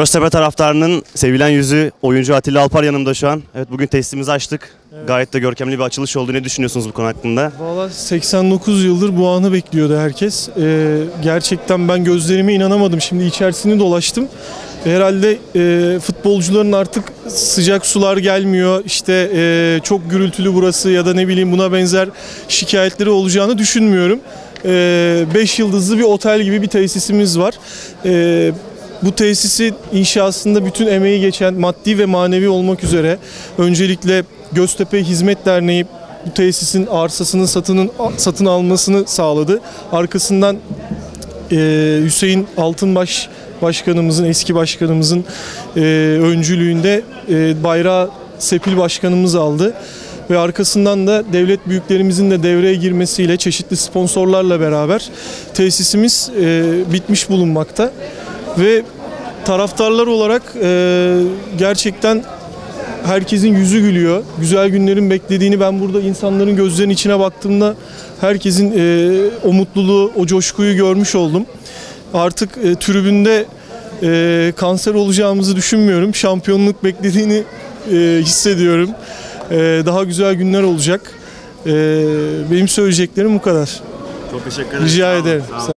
Göztepe taraftarının sevilen yüzü oyuncu Atilla Alpar yanımda şu an. Evet bugün testimizi açtık. Gayet de görkemli bir açılış oldu. Ne düşünüyorsunuz bu konu hakkında? Valla 89 yıldır bu anı bekliyordu herkes. Ee, gerçekten ben gözlerime inanamadım. Şimdi içerisini dolaştım. Herhalde e, futbolcuların artık sıcak sular gelmiyor. İşte e, çok gürültülü burası ya da ne bileyim buna benzer şikayetleri olacağını düşünmüyorum. 5 yıldızlı bir otel gibi bir tesisimiz var. E, bu tesisi inşasında bütün emeği geçen maddi ve manevi olmak üzere öncelikle Göztepe Hizmet Derneği bu tesisin arsasının satının satın almasını sağladı. Arkasından e, Hüseyin Altınbaş başkanımızın eski başkanımızın e, öncülüğünde e, bayrağı Sepil başkanımız aldı ve arkasından da devlet büyüklerimizin de devreye girmesiyle çeşitli sponsorlarla beraber tesisimiz e, bitmiş bulunmakta ve taraftarlar olarak e, gerçekten herkesin yüzü gülüyor. Güzel günlerin beklediğini ben burada insanların gözlerinin içine baktığımda herkesin e, o mutluluğu, o coşkuyu görmüş oldum. Artık e, tribünde e, kanser olacağımızı düşünmüyorum. Şampiyonluk beklediğini e, hissediyorum. E, daha güzel günler olacak. E, benim söyleyeceklerim bu kadar. Çok teşekkür ederim. Rica ederim.